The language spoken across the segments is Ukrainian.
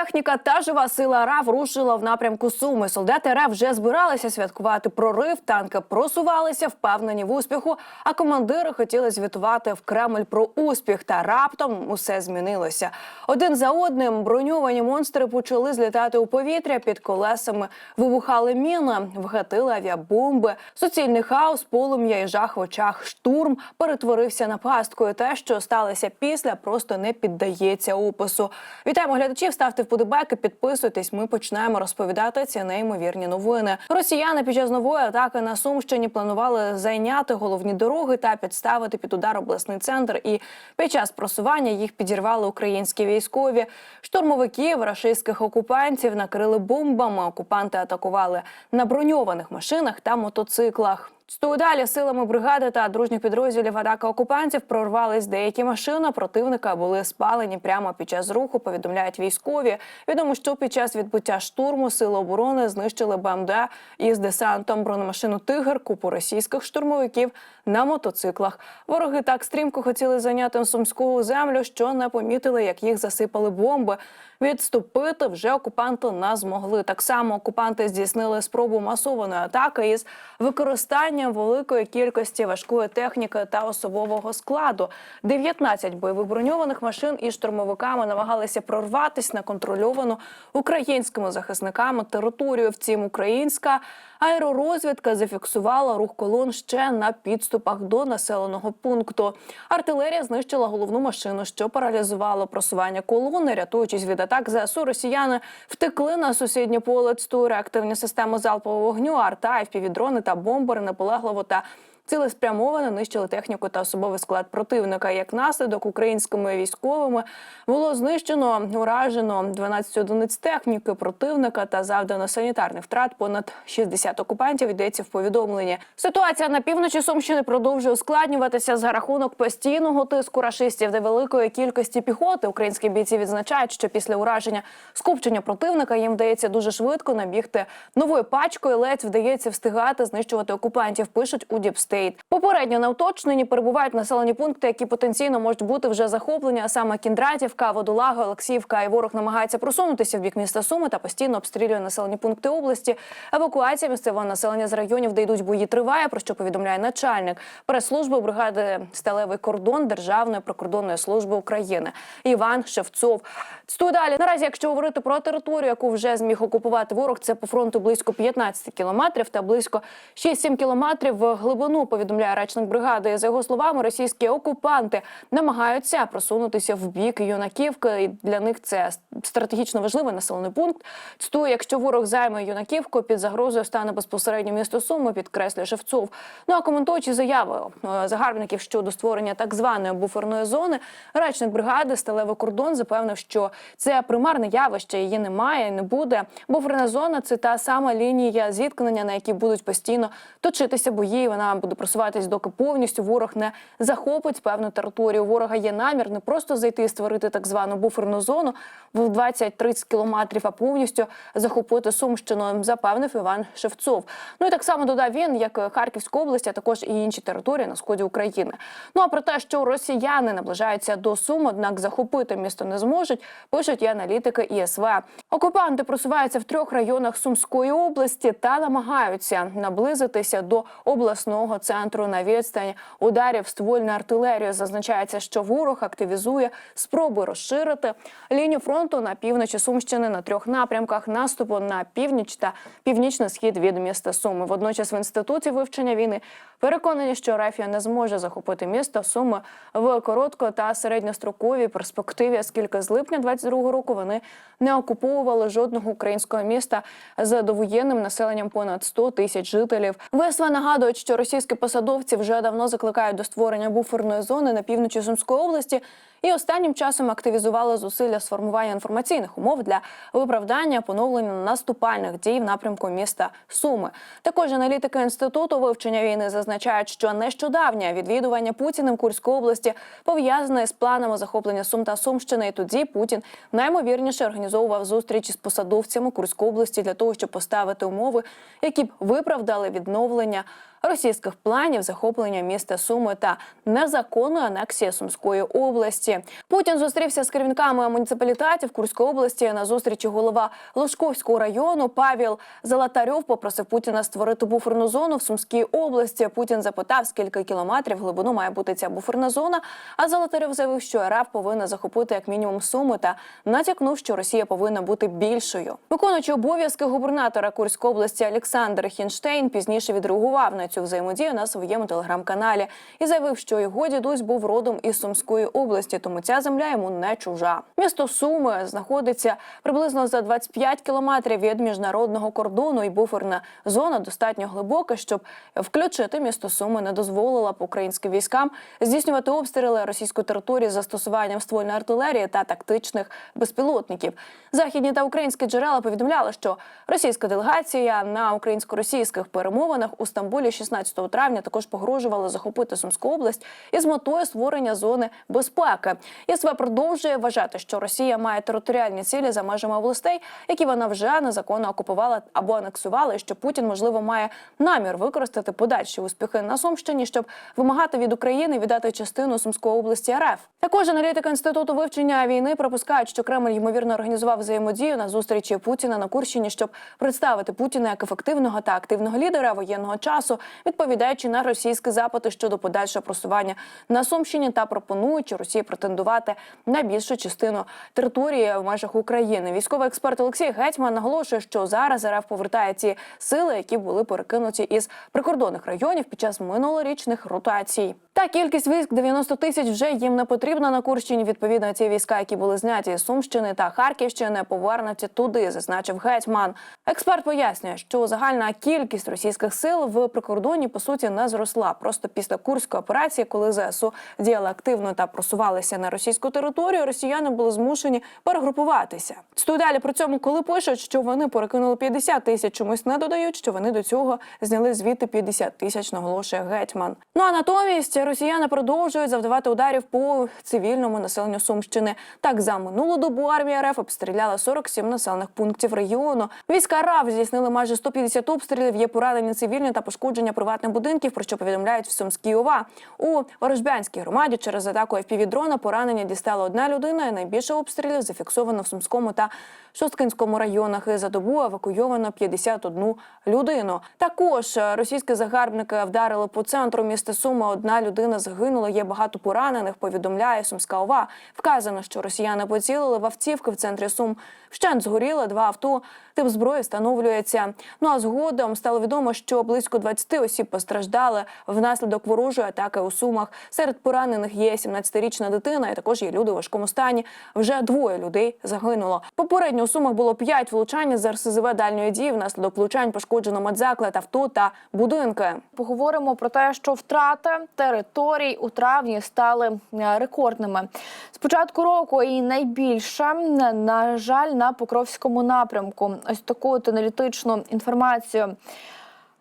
Техніка та жива сила РАФ рушила в напрямку Суми. Солдати РАФ вже збиралися святкувати прорив. Танки просувалися, впевнені в успіху. А командири хотіли звітувати в Кремль про успіх. Та раптом усе змінилося. Один за одним броньовані монстри почали злітати у повітря. Під колесами вибухали міни, вгатили авіабомби. Суцільний хаос, полум'я і жах в очах. Штурм перетворився на пастку. І Те, що сталося після, просто не піддається опису. Вітаємо глядачів. Ставте вподобайки, підписуйтесь. Ми починаємо розповідати ці неймовірні новини. Росіяни під час нової атаки на Сумщині планували зайняти головні дороги та підставити під удар обласний центр. І під час просування їх підірвали українські військові. Штурмовиків рашистських окупантів накрили бомбами. Окупанти атакували на броньованих машинах та мотоциклах. Стою далі силами бригади та дружніх підрозділів атака окупантів прорвались деякі машини. Противника були спалені прямо під час руху. Повідомляють військові. Відомо, що під час відбуття штурму сили оборони знищили БМД із десантом бронемашину Тигр, купу російських штурмовиків на мотоциклах. Вороги так стрімко хотіли зайняти сумську землю, що не помітили, як їх засипали бомби. Відступити вже окупанти не змогли. Так само окупанти здійснили спробу масованої атаки із використанням великої кількості важкої техніки та особового складу. 19 бойових броньованих машин із штурмовиками намагалися прорватися на контрольовану українськими захисниками територію. Втім, українська аеророзвідка зафіксувала рух колон ще на підступах до населеного пункту. Артилерія знищила головну машину, що паралізувало просування колони, рятуючись від атак ЗСУ, росіяни втекли на сусіднє поле ЦТУ, реактивні системи залпового вогню, арта, FPV-дрони та бомбери наполегливо та цілеспрямовано нищили техніку та особовий склад противника. Як наслідок українськими військовими було знищено уражено 12 одиниць техніки противника та завдано санітарних втрат. Понад 60 окупантів йдеться в повідомленні. Ситуація на півночі Сумщини продовжує ускладнюватися за рахунок постійного тиску рашистів та великої кількості піхоти. Українські бійці відзначають, що після ураження скупчення противника їм вдається дуже швидко набігти новою пачкою. Ледь вдається встигати знищувати окупантів. Пишуть у Діпстейт. Попередньо на уточненні перебувають населені пункти, які потенційно можуть бути вже захоплені, а саме Кіндратівка, Водолага, Олексіївка. І ворог намагається просунутися в бік міста Суми та постійно обстрілює населені пункти області. Евакуація місцевого населення з районів, де йдуть бої, триває. Про що повідомляє начальник прес-служби бригади Сталевий кордон Державної прикордонної служби України Іван Шевцов. Стою далі. Наразі, якщо говорити про територію, яку вже зміг окупувати ворог, це по фронту близько 15 кілометрів та близько 6-7 кілометрів в глибину. Повідомляє речник бригади. За його словами, російські окупанти намагаються просунутися в бік юнаківки. І для них це стратегічно важливий населений пункт. Цитую, якщо ворог займе юнаківку, під загрозою стане безпосередньо місто Суми, підкреслює Шевцов. Ну а коментуючи заяви е, загарбників щодо створення так званої буферної зони, речник бригади Сталевий кордон запевнив, що це примарне явище, її немає, і не буде. Буферна зона це та сама лінія зіткнення, на якій будуть постійно точитися бої. Вона буде просуватись, доки повністю ворог не захопить певну територію. Ворога є намір не просто зайти і створити так звану буферну зону в 20-30 кілометрів, а повністю захопити Сумщину. Запевнив Іван Шевцов. Ну і так само додав він, як Харківська область, а також і інші території на сході України. Ну а про те, що росіяни наближаються до Сум, однак захопити місто не зможуть, пишуть і аналітики ІСВ. Окупанти просуваються в трьох районах Сумської області та намагаються наблизитися до обласного центру на відстані ударів ствольної артилерії. Зазначається, що ворог активізує спроби розширити лінію фронту на півночі Сумщини на трьох напрямках наступу на північ та північний схід від міста Суми. Водночас в інституті вивчення війни переконані, що Рафія не зможе захопити місто Суми в коротко та середньостроковій перспективі, оскільки з липня 22 року вони не окуповували жодного українського міста з довоєнним населенням понад 100 тисяч жителів. ВСВ нагадують, що російські посадовці вже давно закликають до створення буферної зони на півночі Сумської області. І останнім часом активізували зусилля сформування інформаційних умов для виправдання поновлення наступальних дій в напрямку міста Суми. Також аналітики інституту вивчення війни зазначають, що нещодавнє відвідування Путіним Курської області пов'язане з планами захоплення Сум та Сумщини. І тоді Путін наймовірніше організовував зустріч з посадовцями Курської області для того, щоб поставити умови, які б виправдали відновлення російських планів захоплення міста Суми та незаконної анексії Сумської області. Путін зустрівся з керівниками муніципалітетів Курської області. На зустрічі голова Лужковського району Павел Золотарьов попросив Путіна створити буферну зону в Сумській області. Путін запитав, скільки кілометрів глибину має бути ця буферна зона. А Золотарьов заявив, що РФ повинна захопити як мінімум Суми та натякнув, що Росія повинна бути більшою. Виконуючи обов'язки губернатора Курської області Олександр Хінштейн пізніше відреагував на цю взаємодію на своєму телеграм-каналі і заявив, що його дідусь був родом із Сумської області, тому ця земля йому не чужа. Місто Суми знаходиться приблизно за 25 кілометрів від міжнародного кордону, і буферна зона достатньо глибока, щоб включити місто Суми не дозволила б українським військам здійснювати обстріли російської території з застосуванням ствольної артилерії та тактичних безпілотників. Західні та українські джерела повідомляли, що російська делегація на українсько-російських перемовинах у Стамбулі 16 травня також погрожувала захопити Сумську область із метою створення зони безпеки. ЄСВ продовжує вважати, що Росія має територіальні цілі за межами областей, які вона вже незаконно окупувала або анексувала, і що Путін можливо має намір використати подальші успіхи на Сумщині, щоб вимагати від України віддати частину Сумської області РФ. Також аналітики інституту вивчення війни припускають, що Кремль ймовірно організував взаємодію на зустрічі Путіна на Курщині, щоб представити Путіна як ефективного та активного лідера воєнного часу, відповідаючи на російські запити щодо подальшого просування на Сумщині та пропонуючи Росії претендувати на більшу частину території в межах України. Військовий експерт Олексій Гетьман наголошує, що зараз РФ повертає ті сили, які були перекинуті із прикордонних районів під час минулорічних ротацій. Та кількість військ 90 тисяч вже їм не потрібна на Курщині. Відповідно, ті війська, які були зняті з Сумщини та Харківщини, повернуться туди, зазначив гетьман. Експерт пояснює, що загальна кількість російських сил в прикордоні по суті не зросла. Просто після курської операції, коли ЗСУ діяли активно та просувалися на російську територію, росіяни були змушені перегрупуватися. Цитую далі при цьому, коли пишуть, що вони перекинули 50 тисяч, чомусь не додають, що вони до цього зняли звідти 50 тисяч, наголошує гетьман. Ну а натомість росіяни продовжують завдавати ударів по цивільному населенню Сумщини. Так за минулу добу армія РФ обстріляла 47 населених пунктів регіону. Війська РАФ здійснили майже 150 обстрілів. Є поранені цивільні та пошкодження приватних будинків. Про що повідомляють в Сумській ОВА. у Ворожбянській громаді через атаку FPV-дрона поранення дістала одна людина. і Найбільше обстрілів зафіксовано в Сумському та Шосткинському районах. І за добу евакуйовано 51 людину. Також е, російські загарбники вдарили по центру міста Суми. Одна людина загинула. Є багато поранених. Повідомляє Сумська ОВА. Вказано, що росіяни поцілили в автівки в центрі Сум. Вщент згоріли два авто. Тип зброї встановлюється. Ну а згодом стало відомо, що близько 20 осіб постраждали внаслідок ворожої атаки у Сумах. Серед поранених є 17-річна дитина, і також є люди у важкому стані. Вже двоє людей загинуло. Попередньо у Сумах було 5 влучань з РСЗВ дальньої дії. Внаслідок влучань пошкоджено медзаклад, авто та будинки. Поговоримо про те, що втрати територій у травні стали е, рекордними. З початку року і найбільше, на жаль, на Покровському напрямку. Ось таку аналітичну інформацію.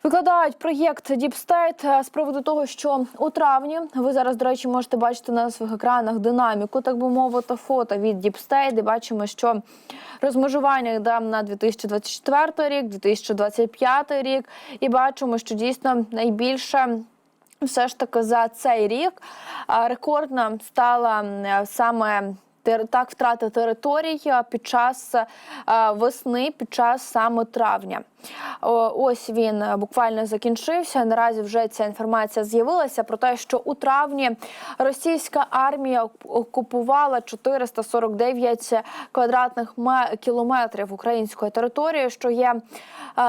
Викладають проєкт State з приводу того, що у травні ви зараз, до речі, можете бачити на своїх екранах динаміку, так би мовити, фото від State, де бачимо, що розмежування йде на 2024 рік, 2025 рік, і бачимо, що дійсно найбільше. Все ж таки за цей рік рекордна стала саме так втрата територій під час весни, під час саме травня. Ось він е, буквально закінчився. Наразі вже ця інформація з'явилася про те, що у травні російська армія ок- окупувала 449 квадратних ме- кілометрів української території, що є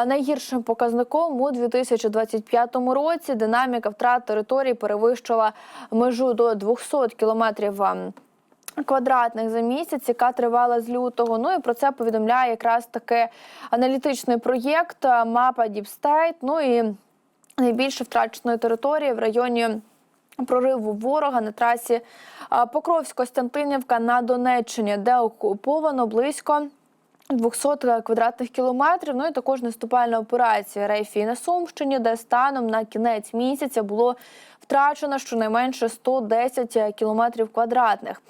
найгіршим показником у 2025 році. Динаміка втрат території перевищила межу до 200 кілометрів. Квадратних за місяць, яка тривала з лютого. Ну і про це повідомляє якраз таки аналітичний проєкт е, Мапа State. Ну і найбільше втраченої території в районі прориву ворога на трасі е, Покровськ-Костянтинівка на Донеччині, де окуповано близько 200 квадратних кілометрів. Ну і також наступальна операція Рейфі на Сумщині, де станом на кінець місяця було втрачено щонайменше 110 кілометрів квадратних.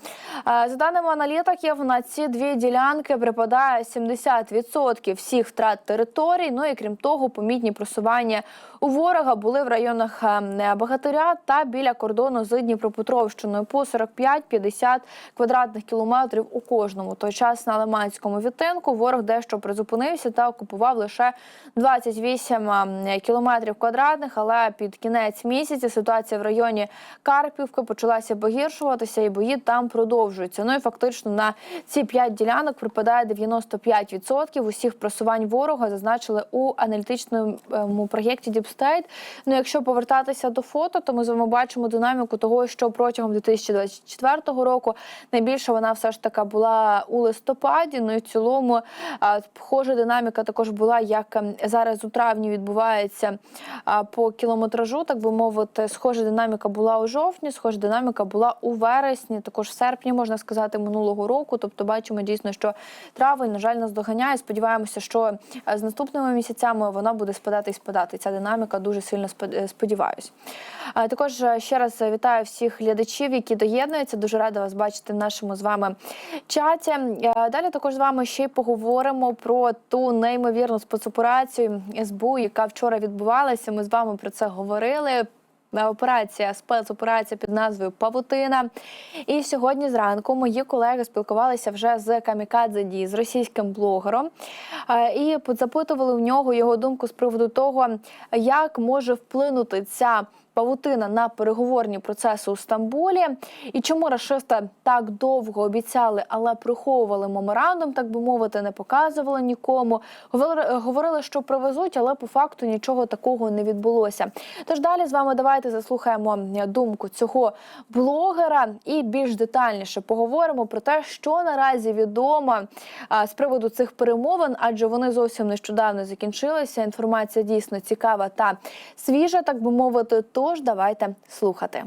Е, За даними аналітиків, на ці дві ділянки припадає 70% всіх втрат територій. Ну і крім того, помітні просування у ворога були в районах е, Багатиря та біля кордону з Дніпропетровщиною по 45-50 квадратних кілометрів у кожному. Той час на Лиманському відтинку ворог дещо призупинився та окупував лише 28 ем, кілометрів квадратних. Але під кінець місяця ситуація в районі Карпівки почалася погіршуватися, і бої там продовжуються. Ну і фактично на ці п'ять ділянок припадає 95% усіх просувань ворога. Зазначили у аналітичному проєкті Deep State. Ну, якщо повертатися до фото, то ми з вами бачимо динаміку того, що протягом 2024 року найбільше вона все ж таки була у листопаді. Ну і в цілому а, схожа динаміка також була, як ем, зараз у травні відбувається по кілометражу, так би мовити. Схожа динаміка була у жовтні, схожа динаміка була у вересні, також в серпні, можна сказати, минулого року. Тобто, бачимо дійсно, що травень, на жаль, нас доганяє. Сподіваємося, що е, з наступними місяцями вона буде спадати і спадати. Ця динаміка дуже сильно е, сподіваюсь. Також е, ще раз вітаю всіх глядачів, які доєднуються. Дуже рада вас бачити в нашому з вами чаті. Далі також з вами ще й поговоримо про ту неймовірну спецоперацію СБУ, яка вчора відбувалася. Ми з вами про це говорили. Операція, спецоперація під назвою Павутина. І сьогодні зранку мої колеги спілкувалися вже з Камікадзе Ді, з російським блогером, е, і запитували в нього його думку з приводу того, як може вплинути ця павутина на переговорні процеси у Стамбулі, і чому рашисти так довго обіцяли, але приховували меморандум, так би мовити, не показували нікому. Говорили, що привезуть, але по факту нічого такого не відбулося. Тож далі з вами давайте заслухаємо думку цього блогера і більш детальніше поговоримо про те, що наразі відомо з приводу цих перемовин, адже вони зовсім нещодавно закінчилися. Інформація дійсно цікава та свіжа, так би мовити. Тож давайте слухати.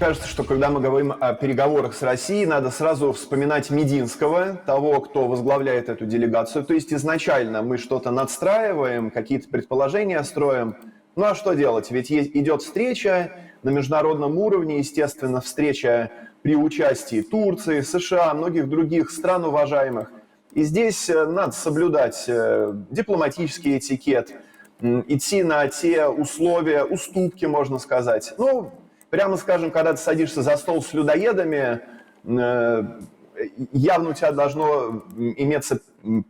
Кажется, что когда мы говорим о переговорах с Россией, надо сразу вспоминать Мединского, того, кто возглавляет эту делегацию. То есть изначально мы что-то надстраиваем, какие-то предположения строим. Ну а что делать? Ведь идет встреча на международном уровне, естественно, встреча при участии Турции, США, многих других стран уважаемых. И здесь э, надо соблюдать э, дипломатический этикет, идти на те условия, уступки, можно сказать. Ну, прямо скажем, когда ты садишься за стол с людоедами, э, явно у тебя должно иметься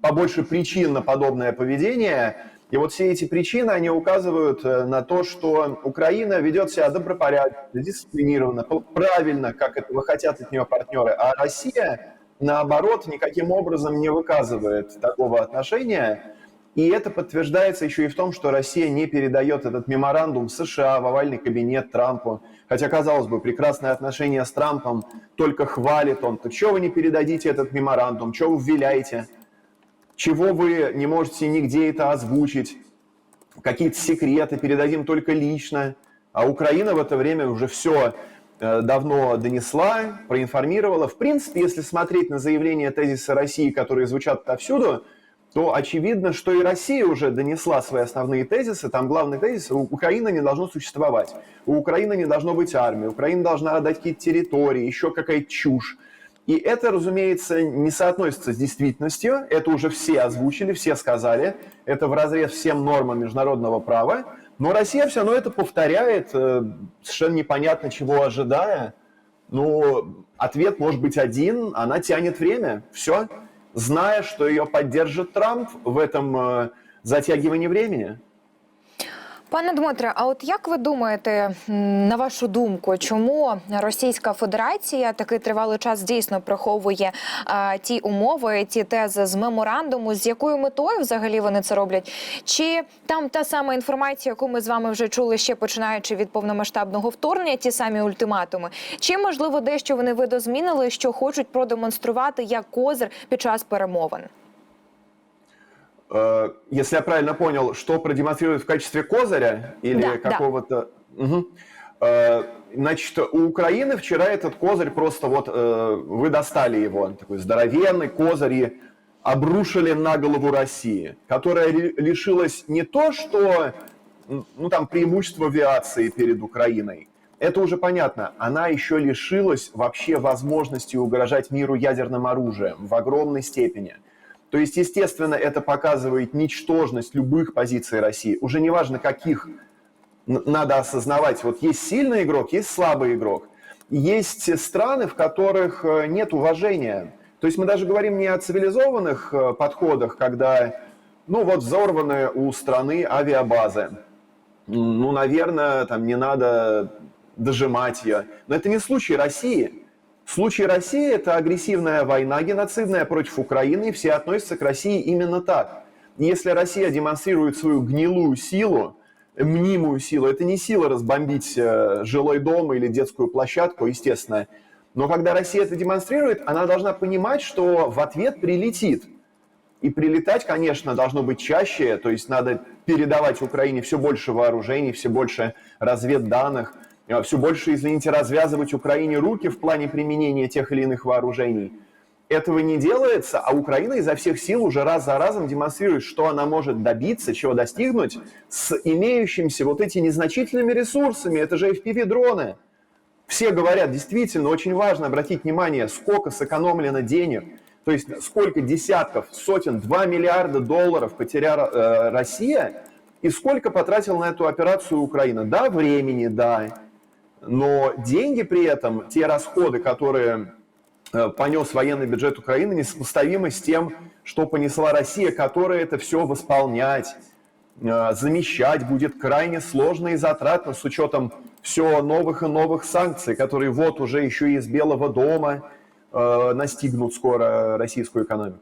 побольше причин на подобное поведение. И вот все эти причины, они указывают э, на то, что Украина ведет себя добропорядочно, дисциплинированно, правильно, как этого хотят от нее партнеры. А Россия, наоборот, никаким образом не выказывает такого отношения. И это подтверждается еще и в том, что Россия не передает этот меморандум США в овальный кабинет Трампу. Хотя, казалось бы, прекрасные отношения с Трампом только хвалит он. Так что вы не передадите этот меморандум? Что вы виляете? Чего вы не можете нигде это озвучить? Какие-то секреты передадим только лично. А Украина в это время уже все давно донесла, проинформировала. В принципе, если смотреть на заявления тезиса России, которые звучат отовсюду, то очевидно, что и Россия уже донесла свои основные тезисы. Там главный тезис – у Украины не должно существовать. У Украины не должно быть армии. Украина должна отдать какие-то территории, еще какая-то чушь. И это, разумеется, не соотносится с действительностью. Это уже все озвучили, все сказали. Это в разрез всем нормам международного права. Но Россия все равно это повторяет, э, совершенно непонятно чего ожидая. Ну, ответ может быть один, она тянет время, все, зная, что ее поддержит Трамп в этом э, затягивании времени. Пане Дмитре, а от як ви думаєте, на вашу думку, чому Російська Федерація такий тривалий час дійсно приховує а, ті умови, ті тези з меморандуму, з якою метою взагалі вони це роблять? Чи там та сама інформація, яку ми з вами вже чули ще починаючи від повномасштабного вторгнення, ті самі ультиматуми? Чи можливо дещо вони видозмінили, що хочуть продемонструвати як козир під час перемовин? Э, Если я правильно понял, что продемонстрирует в качестве козыря или Да, да. какого-то... Мгм. Э, Значит, у Украины вчера этот козырь просто вот э, вы достали его, он такой здоровенный козырь, и обрушили на голову России, которая лишилась не то, что ну, там, преимущества авиации перед Украиной, это уже понятно, она еще лишилась вообще возможности угрожать миру ядерным оружием в огромной степени. То есть, естественно, это показывает ничтожность любых позиций России. Уже неважно, каких надо осознавать, вот есть сильный игрок, есть слабый игрок. Есть страны, в которых э, нет уважения. То есть мы даже говорим не о цивилизованных э, подходах, когда, ну вот, взорваны у страны авиабазы. Ну, наверное, там не надо дожимать ее. Но это не случай России. Случай России – это агрессивная война геноцидная против Украины, и все относятся к России именно так. Если Россия демонстрирует свою гнилую силу, мнимую силу, это не сила разбомбить э, жилой дом или детскую площадку, естественно. Но когда Россия это демонстрирует, она должна понимать, что в ответ прилетит. И прилетать, конечно, должно быть чаще, то есть надо передавать Украине все больше вооружений, все больше разведданных, все больше, извините, развязывать Украине руки в плане применения тех или иных вооружений. Этого не делается, а Украина изо всех сил уже раз за разом демонстрирует, что она может добиться, чего достигнуть с имеющимися вот этими незначительными ресурсами. Это же FPV-дроны. Все говорят, действительно, очень важно обратить внимание, сколько сэкономлено денег, то есть сколько десятков, сотен, 2 миллиарда долларов потеряла э, Россия, и сколько потратила на эту операцию Украина. Да, времени, да, но деньги при этом, те расходы, которые э, понес военный бюджет Украины, несопоставимы с тем, что понесла Россия, которая это все восполнять, э, замещать будет крайне сложно и затратно с учетом все новых и новых санкций, которые вот уже еще из Белого дома э, настигнут скоро российскую экономику.